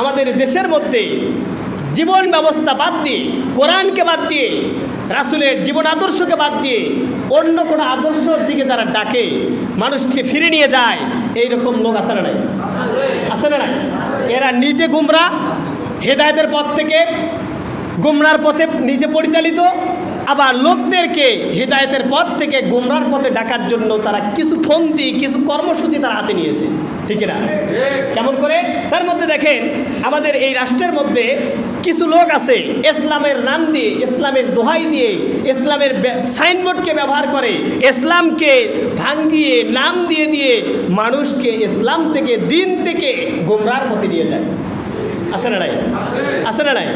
আমাদের দেশের মধ্যে জীবন ব্যবস্থা বাদ দিয়ে, কোরআনকে বাদ দিয়ে, রাসুলের জীবন আদর্শকে বাদ দিয়ে অন্য কোনো আদর্শর দিকে যারা ডাকে, মানুষকে ফিরে নিয়ে যায় এই রকম লোক আসে না আছে না এরা নিজে গুমরা, হেদায়তের পথ থেকে গুমরার পথে নিজে পরিচালিত আবার লোকদেরকে হৃদায়তের পথ থেকে গুমরার পথে ডাকার জন্য তারা কিছু ফন্দি, কিছু কর্মসূচি তারা হাতে নিয়েছে। ঠিক না? কেমন করে? তার মধ্যে দেখেন, আমাদের এই রাষ্ট্রের মধ্যে কিছু লোক আছে, ইসলামের নাম দিয়ে, ইসলামের দোহাই দিয়ে, ইসলামের সাইনবোর্ডকে ব্যবহার করে, ইসলামকে ভাঙ্গিয়ে, নাম দিয়ে দিয়ে মানুষকে ইসলাম থেকে, দিন থেকে গুমরার পথে নিয়ে যায়। আছে না নাই? না নাই?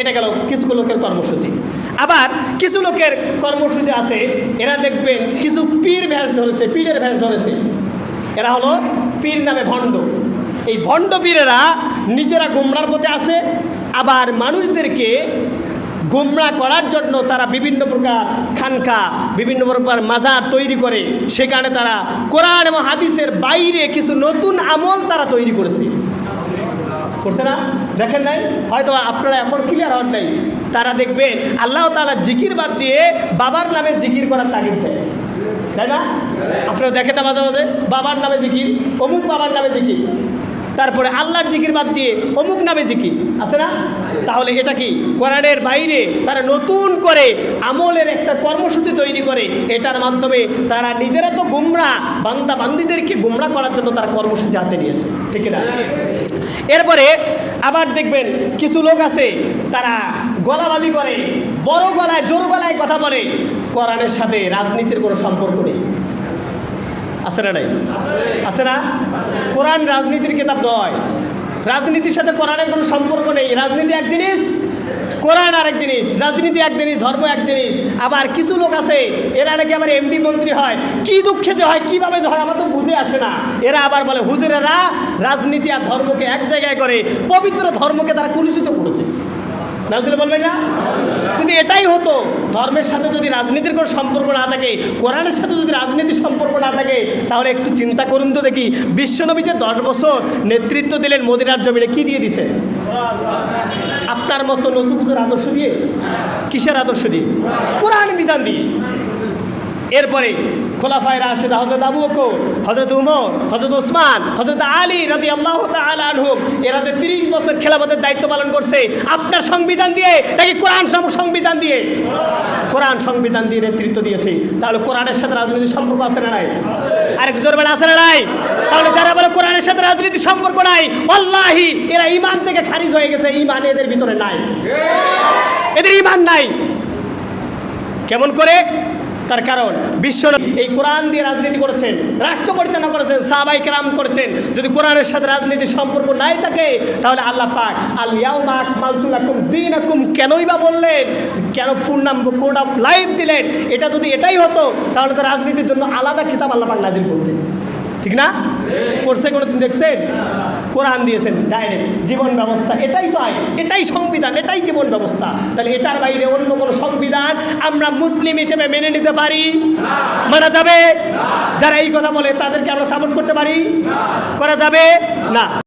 এটা গেল কিছু লোকের কর্মসূচি। আবার কিছু লোকের কর্মসূচি আছে, এরা দেখবেন কিছু পীর ভ্যাস ধরেছে, পীরের ভ্যাস ধরেছে। এরা হলো পীর নামে ভণ্ড। এই ভণ্ড পীরেরা নিজেরা গুমরার পথে আছে, আবার মানুষদেরকে গুমরা করার জন্য তারা বিভিন্ন প্রকার খানকা, বিভিন্ন প্রকার মাজার তৈরি করে, সেখানে তারা কোরআন এবং হাদিসের বাইরে কিছু নতুন আমল তারা তৈরি করেছে। করছে না? দেখেন নাই? হয়তো আপনারা এখন ক্লিয়ার হন নাই। তারা দেখবে আল্লাহ তালা জিকির বাদ দিয়ে বাবার নামে জিকির করার তাগিদ দেয়। তাই না? আপনারা দেখেন না মাঝে মাঝে? বাবার নামে জিকির, অমুক বাবার নামে জিকির। তারপরে আল্লাহর জিকির বাদ দিয়ে অমুক নামে জিকির। আছে না? তাহলে এটা কি? কোরআনের বাইরে তারা নতুন করে আমলের একটা কর্মসূচি তৈরি করে। এটার মাধ্যমে তারা নিজেরা তো গুমরা বান্দা বান্দিদেরকে গুমরা করার জন্য তারা কর্মসূচি হাতে নিয়েছে। ঠিক না এরপরে আবার দেখবেন কিছু লোক আছে, তারা গলাবাজি করে, বড় গলায়, জোর গলায় কথা বলে। কোরআনের সাথে রাজনীতির কোনো সম্পর্ক নেই। আছে না নাই? আছে না? কোরআন রাজনীতির কিতাব নয়। রাজনীতির সাথে কোরআনের কোনো সম্পর্ক নেই। রাজনীতি এক জিনিস, কোরআন আরেক জিনিস, রাজনীতি এক জিনিস, ধর্ম এক জিনিস। আবার কিছু লোক আছে, এরা নাকি আবার এমপি মন্ত্রী হয়। কি দুঃখে যে হয়, কীভাবে যে হয়, আমার তো বুঝে আসে না। এরা আবার বলে, হুজুরেরা রাজনীতি আর ধর্মকে এক জায়গায় করে, পবিত্র ধর্মকে তারা কলুষিত করেছে। নাজুলে বলবেন না? কিন্তু এটাই হতো, ধর্মের সাথে যদি রাজনীতির কোনো সম্পর্ক না থাকে, কোরআনের সাথে যদি রাজনীতির সম্পর্ক না থাকে, তাহলে একটু চিন্তা করুন তো দেখি, বিশ্বনবী যে দশ বছর নেতৃত্ব দিলেন মোদিরার জমিনে, কি দিয়ে দিছে? আপনার মতো নসুকুজুর আদর্শ দিয়ে? কিসের আদর্শ দিয়ে? কোরআন বিধান দিয়ে। এরপরে খোলাফায় রাশেদ হজরত আবু বকর হজরত উমর হজরত ওসমান হজরত আলী রাদি আল্লাহ আনহুম এরা যে তিরিশ বছর খেলাফতের দায়িত্ব পালন করছে আপনার সংবিধান দিয়ে নাকি কোরআন সংবিধান দিয়ে? কোরআন সংবিধান দিয়ে নেতৃত্ব দিয়েছে। তাহলে কোরআনের সাথে রাজনীতির সম্পর্ক আছে না নাই? আরেক জোর বেলা আছে না নাই? তাহলে যারা বলে কোরআনের সাথে রাজনীতির সম্পর্ক নাই আল্লাহি এরা ইমান থেকে খারিজ হয়ে গেছে ইমান এদের ভিতরে নাই। এদের ইমান নাই। কেমন করে? তার কারণ। বিশ্ব এই কোরআন দিয়ে রাজনীতি করেছেন রাষ্ট্র পরিচালনা করেছেন সাবাই কেরাম করেছেন। যদি কোরআনের সাথে রাজনীতির সম্পর্ক নাই থাকে, তাহলে আল্লাহ পাক আল মালতুল আকুম দিন আকুম কেনই বা বললেন? কেন পূর্ণাঙ্গ কোড অফ লাইফ দিলেন? এটা যদি এটাই হতো, তাহলে তো রাজনীতির জন্য আলাদা কিতাব আল্লাহ পাক নাজির করতেন। ঠিক না? করছে কোনো দিন দেখছেন, কোরআন দিয়েছেন ডাইরেক্ট জীবন ব্যবস্থা, এটাই তো আইন, এটাই সংবিধান, এটাই জীবন ব্যবস্থা। তাহলে এটার বাইরে অন্য কোনো সংবিধান আমরা মুসলিম হিসেবে মেনে নিতে পারি? মানা যাবে? যারা এই কথা বলে তাদেরকে আমরা সাপোর্ট করতে পারি? করা যাবে? না।